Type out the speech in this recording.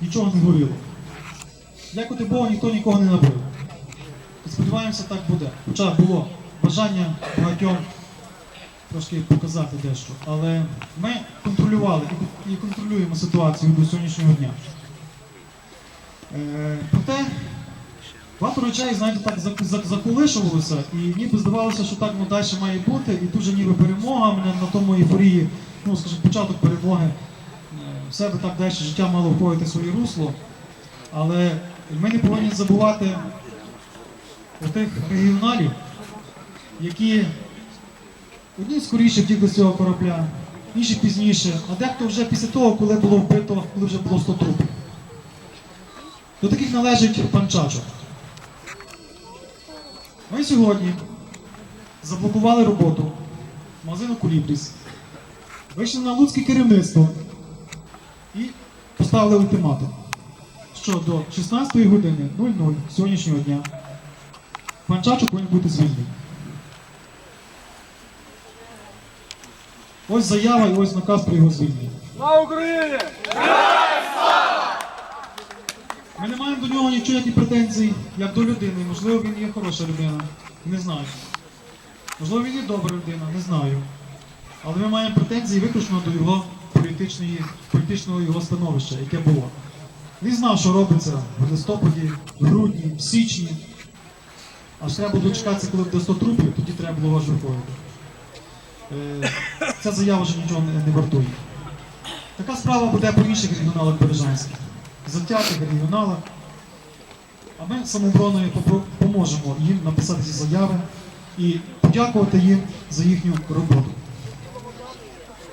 нічого не горіло. Дякувати Богу, ніхто нікого не набив. Сподіваємося, так буде. Хоча було бажання багатьом трошки показати дещо. Але ми контролювали і контролюємо ситуацію до сьогоднішнього дня. Е, проте багато речей, знаєте, так зак- зак- заколишувалося, і ніби здавалося, що так воно далі має бути, і дуже ніби перемога мене на тому ейфорії, ну скажімо, початок перемоги, все би так далі життя мало входити своє русло. Але ми не повинні забувати тих регіоналів, які одні скоріше втікли з цього корабля, інші пізніше, а дехто вже після того, коли було вбито, коли вже було 100 трупів. До таких належить пан Чачо. Ми сьогодні заблокували роботу магазину Колібріс, вийшли на луцьке керівництво і поставили ультиматум, що до 16 години 00 сьогоднішнього дня пан Чачо повинен бути звільнений. Ось заява і ось наказ про його звільнення. Слава Україні! Ми не маємо до нього ніяких претензій, як до людини. Можливо, він є хороша людина. Не знаю. Можливо, він є добра людина, не знаю. Але ми маємо претензії виключно до його політичного його становища, яке було. Він знав, що робиться в листопаді, в грудні, в січні. Аж треба було дочекатися, коли буде 100 трупів, тоді треба було вас виходити. Е, Ця заява вже нічого не, не вартує. Така справа буде по інших регіоналах Бережанських, затятих регіоналах. А ми самообороною поможемо їм написати ці заяви і подякувати їм за їхню роботу.